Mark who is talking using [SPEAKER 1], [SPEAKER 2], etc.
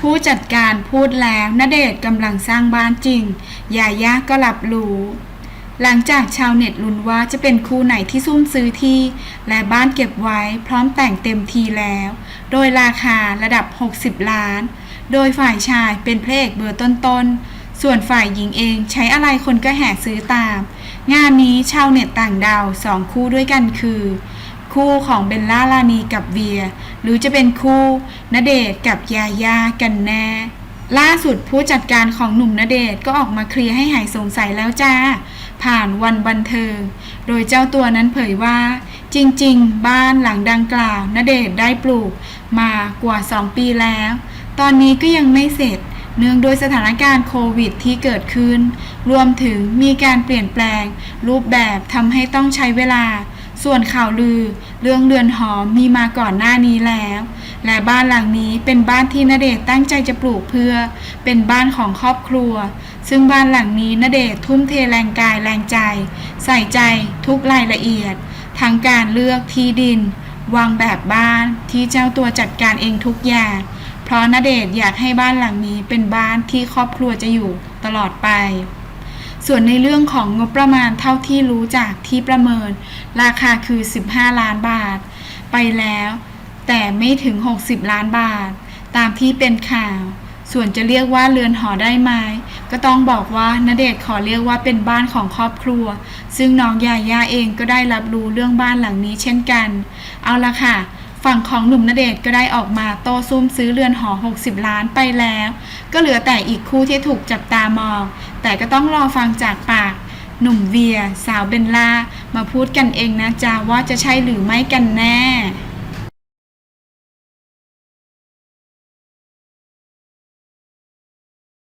[SPEAKER 1] ผู้จัดการพูดแล้วณเดชกำลังสร้างบ้านจริงยาย่าก็รับรู้ หลังจากชาวเน็ตลุ้นว่าจะเป็นคู่ไหนที่ซุ่มซื้อที่ และบ้านเก็บไว้พร้อมแต่งเต็มทีแล้ว โดยราคาระดับ 60 ล้าน โดยฝ่ายชายเป็นพระเอกเบอร์ต้นๆ ส่วนฝ่ายหญิงเองใช้อะไรคนก็แห่ซื้อตาม งานนี้ชาวเน็ตต่างดาวสองคู่ด้วยกันคือ คู่ของเบลล่าลานีกับเวีย หรือจะเป็นคู่ณเดชกับยายากันแน่ ล่าสุดผู้จัดการของหนุ่มณเดชก็ออกมาเคลียร์ให้หายสงสัยแล้วจ้า ผ่านวันบันเทิง โดยเจ้าตัวนั้นเผยว่า จริงๆ บ้านหลังดังกล่าวณเดชได้ปลูกมากว่า 2 ปีแล้ว ตอนนี้ก็ยังไม่เสร็จเนื่องโดวยสถานการณ์โควิดที่เกิดขึ้น รวมถึงมีการเปลี่ยนแปลง รูปแบบทำให้ต้องใช้เวลา ส่วนข่าวลือ เรื่องเรือนหอมมีมาก่อนหน้านี้แล้ว และบ้านหลังนี้เป็นบ้านที่ณเดชตั้งใจจะปลูกเพื่อ เป็นบ้านของครอบครัว ซึ่งบ้านหลังนี้ณเดชทุ่มเทแรงกายแรงใจ ใส่ใจทุกรายละเอียด ทั้งการเลือกที่ดิน วางแบบบ้านที่เจ้าตัวจัดการเองทุกอย่างเพราะณเดชอยากให้บ้านหลังนี้เป็นบ้านที่ครอบครัวจะอยู่ตลอดไป ส่วนในเรื่องของงบประมาณเท่าที่รู้จากที่ประเมิน ราคาคือ 15 ล้านบาท ไปแล้ว แต่ไม่ถึง 60 ล้านบาท ตามที่เป็นข่าว ส่วนจะเรียกว่าเรือนหอได้ไหมก็ต้องบอกว่าณเดชน์ขอเรียกว่าเป็นบ้านของครอบครัว ซึ่งน้องยาย่าเองก็ได้รับรู้เรื่องบ้านหลังนี้เช่นกัน เอาละค่ะ ฝั่งของหนุ่มณเดชน์ก็ได้ออกมาโต้ซุ่มซื้อเรือนหอ 60 ล้านไปแล้ว ก็เหลือแต่อีกคู่ที่ถูกจับตามอง แต่ก็ต้องรอฟังจากปาก หนุ่มเวีย สาวเบลล่า มาพูดกันเองนะจ้าว่าจะใช่หรือไม่กันแน่